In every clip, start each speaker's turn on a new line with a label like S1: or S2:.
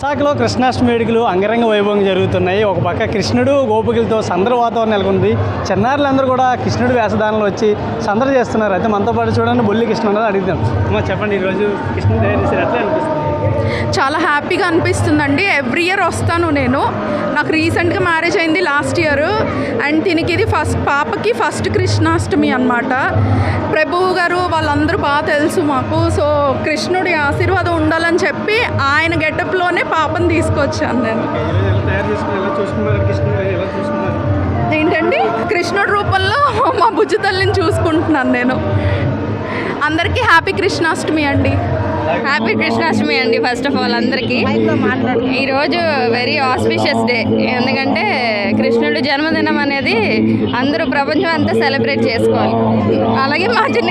S1: విశాఖలో కృష్ణాష్టమి వేడుకలు అంగరంగ వైభవం జరుగుతున్నాయి. ఒక పక్క కృష్ణుడు గోపికలతో సందడి వాతావరణం నెలకొంది. చిన్నారులందరూ కూడా కృష్ణుడు వేషధానంలో వచ్చి సందడి చేస్తున్నారు. అయితే మనతో పాటు చూడండి బొల్లి కృష్ణుడు ఉన్నది అడుగుతాం అమ్మా చెప్పండి ఈరోజు కృష్ణుడు ఎట్లా అనిపిస్తుంది?
S2: చాలా హ్యాపీగా అనిపిస్తుందండి. ఎవ్రీ ఇయర్ వస్తాను నేను. నాకు రీసెంట్గా మ్యారేజ్ అయింది లాస్ట్ ఇయర్. అండ్ దీనికి ఇది ఫస్ట్ పాపకి ఫస్ట్ కృష్ణాష్టమి అన్నమాట. ప్రభువు గారు వాళ్ళందరూ బాగా తెలుసు మాకు. సో కృష్ణుడి ఆశీర్వాదం ఉండాలని చెప్పి ఆయన గెటప్లోనే పాపని తీసుకొచ్చాను నేను. ఏంటండి? కృష్ణుడి రూపంలో మా బుజ్జి తల్లిని చూసుకుంటున్నాను నేను. అందరికీ హ్యాపీ కృష్ణాష్టమి అండి.
S3: హ్యాపీ కృష్ణాష్టమి అండి ఫస్ట్ ఆఫ్ ఆల్ అందరికీ. ఈరోజు వెరీ ఆస్పిషియస్ డే ఎందుకంటే కృష్ణుడు జన్మదినం అనేది అందరూ ప్రపంచం అంతా సెలబ్రేట్ చేసుకోవాలి. అలాగే మా చిన్న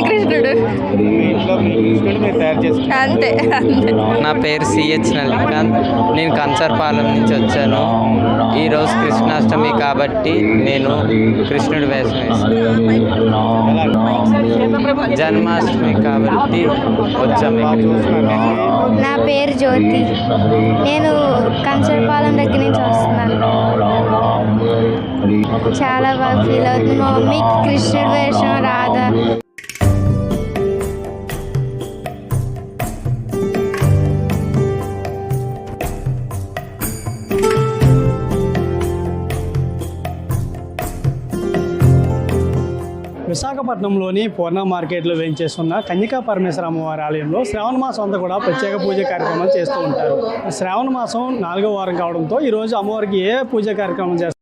S3: అంతే అంతే.
S4: నా పేరు సిహెచ్ నలికాంత్ నేను కంచర్పాలెం నుంచి వచ్చాను. ఈరోజు కృష్ణాష్టమి కాబట్టి నేను కృష్ణుడి వేషం వేసాను జన్మాష్టమి కాబట్టి వచ్చాము.
S5: నా పేరు జ్యోతి. నేను కంచరపాలెం దగ్గర నుంచి వస్తున్నాను. చాలా బాగా ఫీల్ అవుతుంది. మా మమ్మీకి కృష్ణుడి వేషం రాధా
S1: విశాఖపట్నంలోని పూర్ణ మార్కెట్లో వేయించేస్తున్న కన్యకా పరమేశ్వర అమ్మవారి ఆలయంలో శ్రావణ మాసం అంతా కూడా ప్రత్యేక పూజ కార్యక్రమాలు చేస్తూ ఉంటారు. శ్రావణ మాసం నాలుగో వారం కావడంతో ఈరోజు అమ్మవారికి ఏ పూజ కార్యక్రమం చేస్తారు?